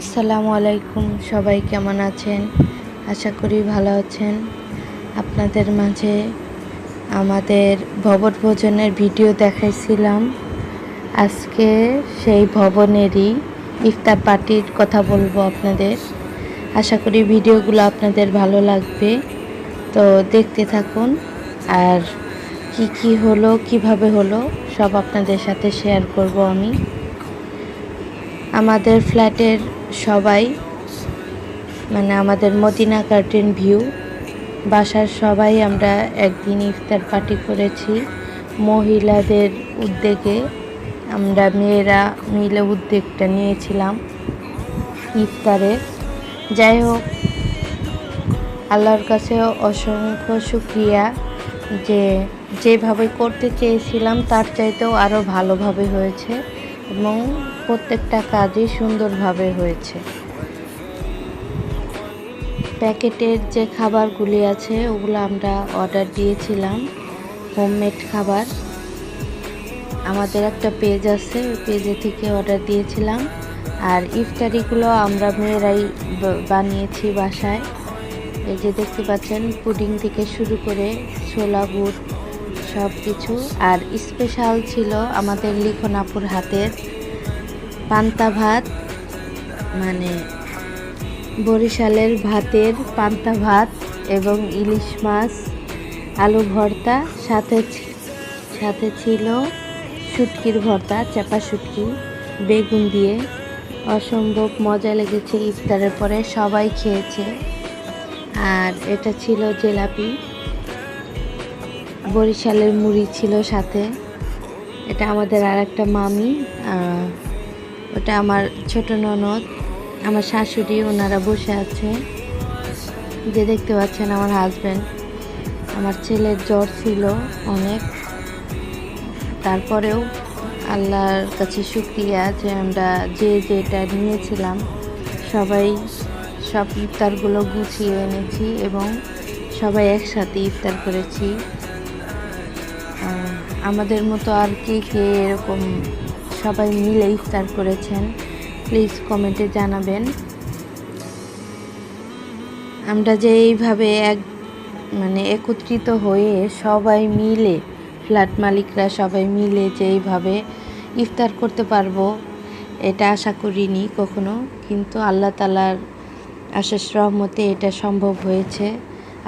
আসসালামু আলাইকুম, সবাই কেমন আছেন? আশা করি ভালো আছেন। আপনাদের মাঝে আমাদের ভবন ভোজনের ভিডিও দেখাইছিলাম। আজকে সেই ভবনেরই ইফতার পার্টির কথা বলব আপনাদের। আশা করি ভিডিওগুলো আপনাদের ভালো লাগবে। তো দেখতে থাকুন, আর কি কি হলো, কীভাবে হলো, সব আপনাদের সাথে শেয়ার করব আমি। আমাদের ফ্ল্যাটের সবাই মানে আমাদের মদিনা গার্ডেন ভিউ বাসার সবাই আমরা একদিন ইফতার পার্টি করেছি। মহিলাদের উদ্যোগে আমরা মেয়েরা মিলে উদ্যোগটা নিয়েছিলাম ইফতারে। যাই হোক, আল্লাহর কাছে অসংখ্য সুক্রিয়া যে যেভাবে করতে চেয়েছিলাম, তার চাইতেও আরও ভালোভাবে হয়েছে। এবং প্রত্যেকটা কাজই সুন্দরভাবে হয়েছে। প্যাকেটের যে খাবারগুলি আছে, ওগুলো আমরা অর্ডার দিয়েছিলাম, হোমমেড খাবার। আমাদের একটা পেজ আছে, ওই পেজে থেকে অর্ডার দিয়েছিলাম। আর ইফতারিগুলো আমরা মেয়েরাই বানিয়েছি বাসায়। এই যে দেখতে পাচ্ছেন, পুডিং থেকে শুরু করে ছোলা বুট সব কিছু আর স্পেশাল ছিল আমাদের লিখনাপুর হাতের পান্তা ভাত মানে বরিশালের ভাতের পান্তা ভাত এবং ইলিশ মাছ, আলু ভর্তা, সাথে সাথে ছিল শুটকির ভর্তা, চাপা শুটকি, বেগুন দিয়ে। অসম্ভব মজা লেগেছে ইফতারের পরে, সবাই খেয়েছে। আর এটা ছিল জেলাপি। বরিশালের মুড়ি ছিল সাথে। এটা আমাদের আর একটা মামি ওটা আমার ছোট ননদ, আমার শাশুড়ি, ওনারা বসে আছে। যে দেখতে পাচ্ছেন আমার হাজব্যান্ড আমার ছেলের জ্বর ছিল অনেক। তারপরেও আল্লাহর কাছে শুক্রিয়া যে আমরা যে যেটা নিয়েছিলাম, সবাই সব ইফতারগুলো গুছিয়ে এনেছি এবং সবাই একসাথে ইফতার করেছি। আমাদের মতো আর কে কে এরকম সবাই মিলে ইফতার করেছেন প্লিজ কমেন্টে জানাবেন। আমরা যে এইভাবে এক মানে একত্রিত হয়ে সবাই মিলে, ফ্ল্যাট মালিকরা সবাই মিলে যে এইভাবে ইফতার করতে পারব, এটা আশা করিনি কখনো, কিন্তু আল্লাহ তালার আশেষ রহমতে এটা সম্ভব হয়েছে।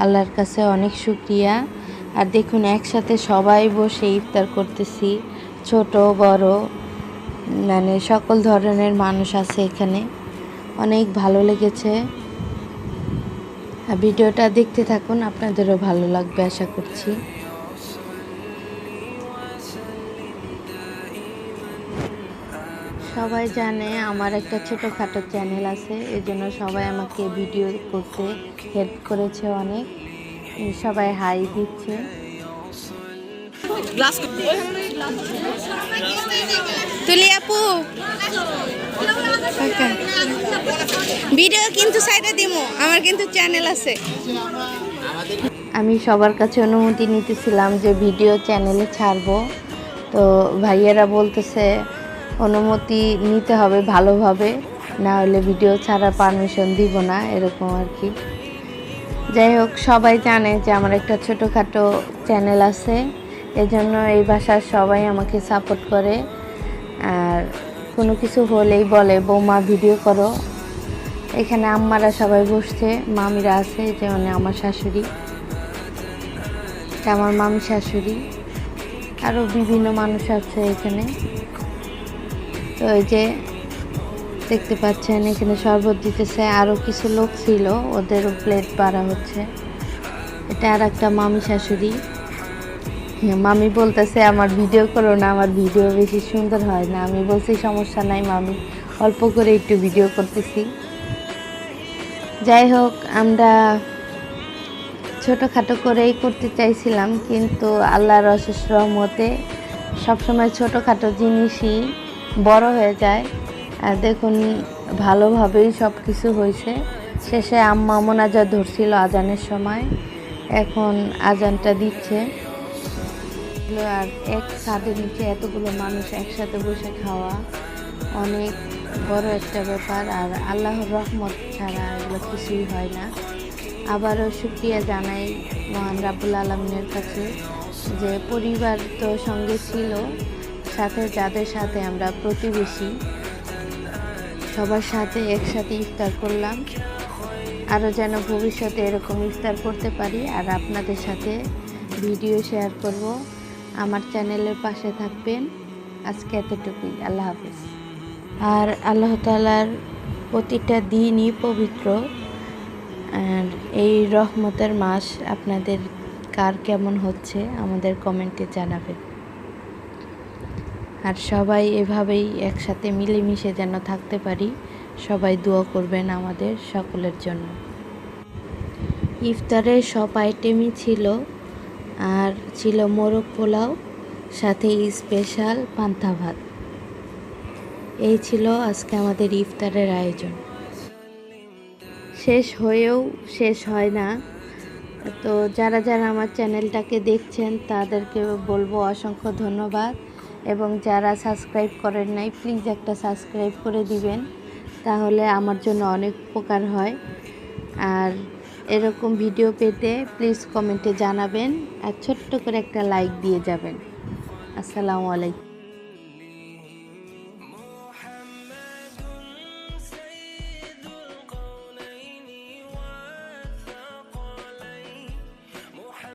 আল্লাহর কাছে অনেক শুক্রিয়া। আর দেখুন, একসাথে সবাই বসে ইফতার করতেছি। ছোট, বড় মানে সকল ধরনের মানুষ আছে এখানে। অনেক ভালো লেগেছে। ভিডিওটা দেখতে থাকুন, আপনাদেরও ভালো লাগবে আশা করছি। সবাই জানে আমার একটা ছোটোখাটো চ্যানেল আছে এই জন্য সবাই আমাকে ভিডিও করতে হেল্প করেছে অনেক। সবাই হাই দিচ্ছে। তুলি আপু। ভিডিও কিন্তু সাইডে দিমু আমার কিন্তু চ্যানেল আছে। আমি সবার কাছে অনুমতি নিতেছিলাম যে ভিডিও চ্যানেলে ছাড়বো। তো ভাইয়েরা বলতেছে অনুমতি নিতে হবে ভালোভাবে না হলে ভিডিও ছাড়ার পারমিশন দিব না এরকম আর কি। যাই হোক, সবাই জানে যে আমার একটা ছোটোখাটো চ্যানেল আছে। এজন্য এই বাসার সবাই আমাকে সাপোর্ট করে। আর কোনো কিছু হলেই বলে, বৌমা ভিডিও করো। এখানে আম্মারা সবাই বসছে, মামিরা আছে যেমন আমার শাশুড়ি আমার মামি শাশুড়ি আরও বিভিন্ন মানুষ আছে এখানে। তো এই যে দেখতে পাচ্ছেন, এখানে শরবত দিতেছে। আরও কিছু লোক ছিল ওদেরও প্লেট বাড়া হচ্ছে। এটা আর একটা মামি শাশুড়ি। মামি বলতেছে, আমার ভিডিও করো না, আমার ভিডিও বেশি সুন্দর হয় না। আমি বলছি, সমস্যা নাই মামি, অল্প করে একটু ভিডিও করতেছি। যাই হোক, আমরা ছোটোখাটো করেই করতে চাইছিলাম, কিন্তু আল্লাহর অশেষ রহমতে সবসময় ছোটোখাটো জিনিসই বড় হয়ে যায়। দেখুন, ভালোভাবেই সব কিছু হয়েছে। শেষে আম্মা মোনাজা ধরছিল আজানের সময়। এখন আজানটা দিচ্ছে। আর এক ছাদের নিচে এতগুলো মানুষ একসাথে বসে খাওয়া অনেক বড় একটা ব্যাপার। আর আল্লাহর রহমত ছাড়া এগুলো কিছুই হয় না। আবারও শুক্রিয়া জানাই মহান রাবুল আলমিনের কাছে যে পরিবার তো সঙ্গে ছিল, সাথে যাদের সাথে আমরা প্রতিবেশী। সবার সাথে একসাথে ইফতার করলাম। আরও যেন ভবিষ্যতে এরকম ইফতার করতে পারি। আর আপনাদের সাথে ভিডিও শেয়ার করব। আমার চ্যানেলের পাশে থাকবেন। আজকে এতটুকুই। আল্লাহ হাফিজ। আর আল্লাহ তালার প্রতিটা দিনই পবিত্র। আর এই রহমতের মাস আপনাদের কার কেমন হচ্ছে আমাদের কমেন্টে জানাবেন। আর সবাই এভাবেই একসাথে মিলেমিশে যেন থাকতে পারি, সবাই দোয়া করবেন আমাদের সকলের জন্য। ইফতারের সব আইটেমই ছিল, আর ছিল মোরগ পোলাও, সাথে স্পেশাল পান্তা ভাত। এই ছিল আজকে আমাদের ইফতারের আয়োজন। শেষ হয়েও শেষ হয় না। তো যারা যারা আমার চ্যানেলটাকে দেখছেন, তাদেরকে বলব অসংখ্য ধন্যবাদ। এবং যারা সাবস্ক্রাইব করেন নাই প্লিজ একটা সাবস্ক্রাইব করে দিবেন, তাহলে আমার জন্য অনেক উপকার হয়। আর এরকম ভিডিও পেতে প্লিজ কমেন্টে জানাবেন, আর ছোট্ট করে একটা লাইক দিয়ে যাবেন। আসসালামু আলাইকুম।